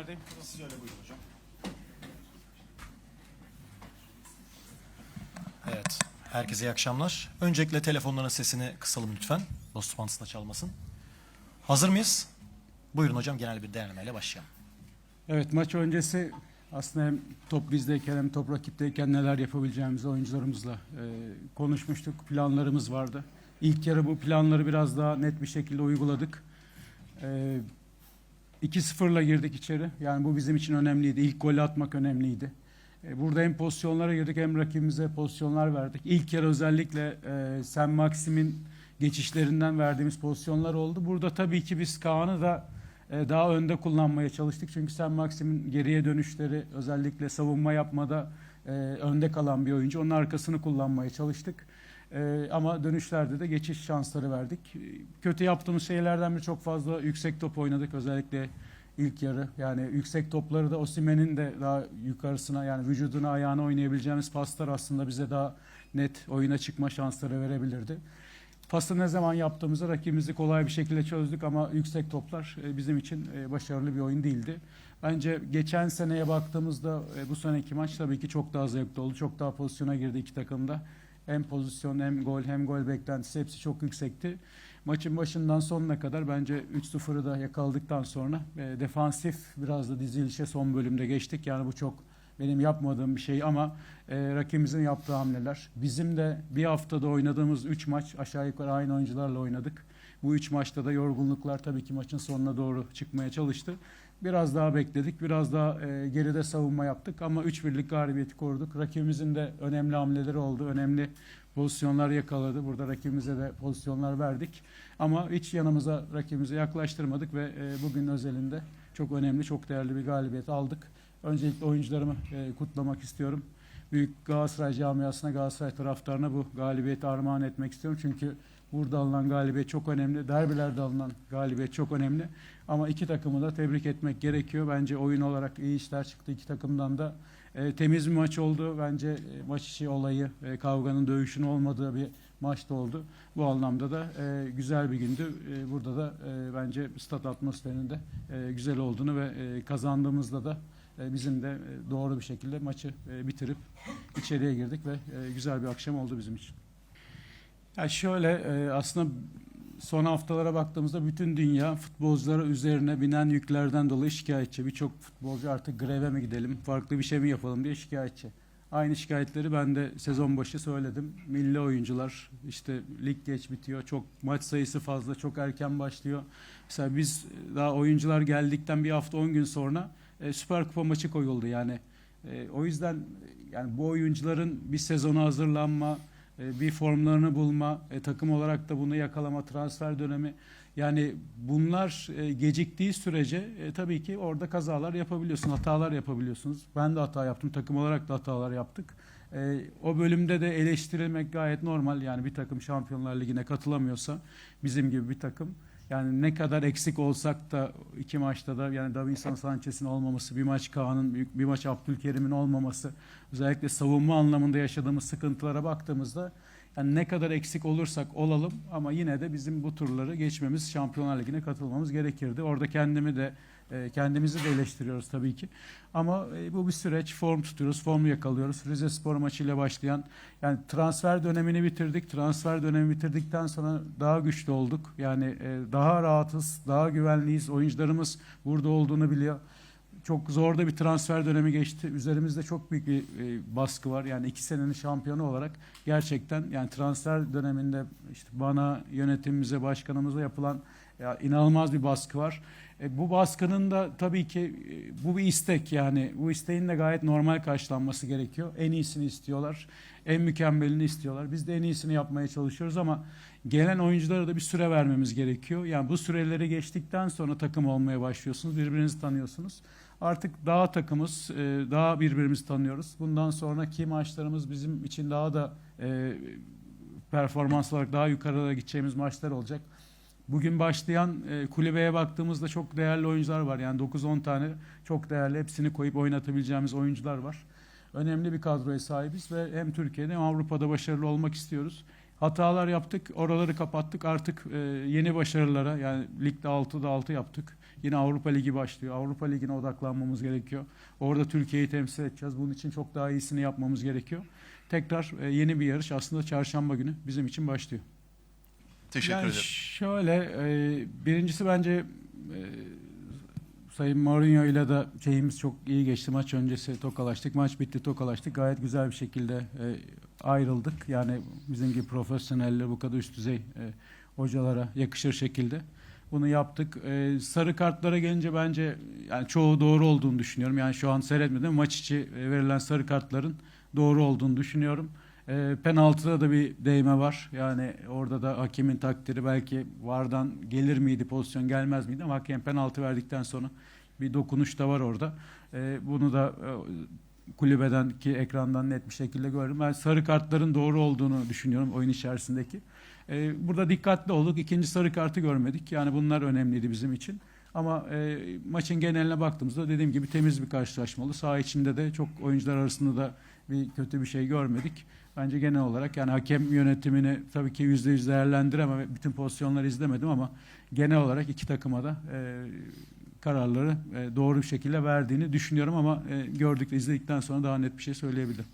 neredeyim? Siz öyle buyurun hocam. Evet. Herkese iyi akşamlar. Öncelikle telefonların sesini kısalım lütfen. Dost pantısına çalmasın. Hazır mıyız? Buyurun hocam genel bir değerlemeyle başlayalım. Evet maç öncesi aslında hem top bizdeyken hem top rakipteyken neler yapabileceğimizi oyuncularımızla e, konuşmuştuk. Planlarımız vardı. İlk yarı bu planları biraz daha net bir şekilde uyguladık. E, 2-0'la girdik içeri. Yani bu bizim için önemliydi. İlk golü atmak önemliydi. E, burada hem pozisyonlara girdik hem rakibimize pozisyonlar verdik. İlk yarı özellikle e, Sen Maxim'in geçişlerinden verdiğimiz pozisyonlar oldu. Burada tabii ki biz Kaan'ı da e, daha önde kullanmaya çalıştık. Çünkü Sen Maxim'in geriye dönüşleri özellikle savunma yapmada e, önde kalan bir oyuncu. Onun arkasını kullanmaya çalıştık. E, ama dönüşlerde de geçiş şansları verdik. Kötü yaptığımız şeylerden bir çok fazla yüksek top oynadık. Özellikle ilk yarı. Yani yüksek topları da Osimhen'in de daha yukarısına yani vücuduna ayağına oynayabileceğimiz paslar aslında bize daha net oyuna çıkma şansları verebilirdi. Pası ne zaman yaptığımızda rakibimizi kolay bir şekilde çözdük ama yüksek toplar e, bizim için e, başarılı bir oyun değildi. Bence geçen seneye baktığımızda e, bu seneki maç tabii ki çok daha zevkli oldu. Çok daha pozisyona girdi iki takımda. Hem pozisyon hem gol hem gol beklentisi hepsi çok yüksekti. Maçın başından sonuna kadar bence 3-0'ı da yakaladıktan sonra e, defansif biraz da dizilişe son bölümde geçtik. Yani bu çok benim yapmadığım bir şey ama e, rakibimizin yaptığı hamleler. Bizim de bir haftada oynadığımız 3 maç aşağı yukarı aynı oyuncularla oynadık. Bu 3 maçta da yorgunluklar tabii ki maçın sonuna doğru çıkmaya çalıştı. Biraz daha bekledik, biraz daha e, geride savunma yaptık ama 3-1'lik galibiyeti koruduk. Rakibimizin de önemli hamleleri oldu, önemli pozisyonlar yakaladı. Burada rakibimize de pozisyonlar verdik. Ama hiç yanımıza rakibimize yaklaştırmadık ve e, bugün özelinde çok önemli, çok değerli bir galibiyet aldık. Öncelikle oyuncularımı e, kutlamak istiyorum. Büyük Galatasaray camiasına, Galatasaray taraftarına bu galibiyeti armağan etmek istiyorum. Çünkü burada alınan galibiyet çok önemli. Derbilerde alınan galibiyet çok önemli. Ama iki takımı da tebrik etmek gerekiyor. Bence oyun olarak iyi işler çıktı iki takımdan da. E, temiz bir maç oldu. Bence e, maç içi olayı, e, kavganın, dövüşün olmadığı bir maçta oldu. Bu anlamda da e, güzel bir gündü. E, burada da e, bence stat atmosferinin de e, güzel olduğunu ve e, kazandığımızda da e, bizim de e, doğru bir şekilde maçı e, bitirip içeriye girdik ve e, güzel bir akşam oldu bizim için. Ya şöyle e, aslında son haftalara baktığımızda bütün dünya futbolculara üzerine binen yüklerden dolayı şikayetçi. Birçok futbolcu artık greve mi gidelim, farklı bir şey mi yapalım diye şikayetçi. Aynı şikayetleri ben de sezon başı söyledim. Milli oyuncular işte lig geç bitiyor. Çok maç sayısı fazla, çok erken başlıyor. Mesela biz daha oyuncular geldikten bir hafta 10 gün sonra e, Süper Kupa maçı koyuldu yani. E, o yüzden yani bu oyuncuların bir sezona hazırlanma, bir formlarını bulma, e, takım olarak da bunu yakalama, transfer dönemi yani bunlar e, geciktiği sürece e, tabii ki orada kazalar yapabiliyorsun, hatalar yapabiliyorsunuz. Ben de hata yaptım, takım olarak da hatalar yaptık. E, o bölümde de eleştirilmek gayet normal. Yani bir takım Şampiyonlar Ligi'ne katılamıyorsa bizim gibi bir takım yani ne kadar eksik olsak da iki maçta da yani Davinson Sanchez'in olmaması, bir maç Kaan'ın, bir, maç Abdülkerim'in olmaması, özellikle savunma anlamında yaşadığımız sıkıntılara baktığımızda yani ne kadar eksik olursak olalım ama yine de bizim bu turları geçmemiz, Şampiyonlar Ligi'ne katılmamız gerekirdi. Orada kendimi de kendimizi de eleştiriyoruz tabii ki. Ama e, bu bir süreç. Form tutuyoruz, formu yakalıyoruz. Rize Spor maçıyla başlayan yani transfer dönemini bitirdik. Transfer dönemi bitirdikten sonra daha güçlü olduk. Yani e, daha rahatız, daha güvenliyiz. Oyuncularımız burada olduğunu biliyor. Çok zor da bir transfer dönemi geçti. Üzerimizde çok büyük bir e, baskı var. Yani iki senenin şampiyonu olarak gerçekten yani transfer döneminde işte bana, yönetimimize, başkanımıza yapılan ya inanılmaz bir baskı var. E, bu baskının da tabii ki e, bu bir istek yani bu isteğin de gayet normal karşılanması gerekiyor. En iyisini istiyorlar, en mükemmelini istiyorlar. Biz de en iyisini yapmaya çalışıyoruz ama gelen oyunculara da bir süre vermemiz gerekiyor. Yani bu süreleri geçtikten sonra takım olmaya başlıyorsunuz, birbirinizi tanıyorsunuz. Artık daha takımız, e, daha birbirimizi tanıyoruz. Bundan sonraki maçlarımız bizim için daha da e, performans olarak daha yukarıda gideceğimiz maçlar olacak. Bugün başlayan e, kulübeye baktığımızda çok değerli oyuncular var. Yani 9-10 tane çok değerli hepsini koyup oynatabileceğimiz oyuncular var. Önemli bir kadroya sahibiz ve hem Türkiye'de hem Avrupa'da başarılı olmak istiyoruz. Hatalar yaptık, oraları kapattık. Artık e, yeni başarılara yani ligde 6'da 6 yaptık. Yine Avrupa Ligi başlıyor. Avrupa Ligi'ne odaklanmamız gerekiyor. Orada Türkiye'yi temsil edeceğiz. Bunun için çok daha iyisini yapmamız gerekiyor. Tekrar e, yeni bir yarış aslında çarşamba günü bizim için başlıyor. Teşekkür yani ederim. Şöyle, e, birincisi bence e, Sayın Mourinho ile de şeyimiz çok iyi geçti. Maç öncesi tokalaştık. Maç bitti tokalaştık. Gayet güzel bir şekilde e, ayrıldık. Yani bizim gibi profesyoneller bu kadar üst düzey e, hocalara yakışır şekilde. Bunu yaptık. E, sarı kartlara gelince bence yani çoğu doğru olduğunu düşünüyorum. Yani şu an seyretmedim. Maç içi e, verilen sarı kartların doğru olduğunu düşünüyorum. E, penaltıda da bir değme var. Yani orada da hakemin takdiri belki vardan gelir miydi pozisyon gelmez miydi ama hakem penaltı verdikten sonra bir dokunuş da var orada. E, bunu da e, kulübeden ki ekrandan net bir şekilde gördüm. Ben sarı kartların doğru olduğunu düşünüyorum oyun içerisindeki. E, burada dikkatli olduk. İkinci sarı kartı görmedik. Yani bunlar önemliydi bizim için. Ama e, maçın geneline baktığımızda dediğim gibi temiz bir karşılaşma oldu. Saha içinde de çok oyuncular arasında da bir kötü bir şey görmedik. Bence genel olarak yani hakem yönetimini tabii ki yüzde yüz değerlendiremem. Bütün pozisyonları izlemedim ama genel olarak iki takıma da e, kararları e, doğru bir şekilde verdiğini düşünüyorum ama e, gördük izledikten sonra daha net bir şey söyleyebilirim.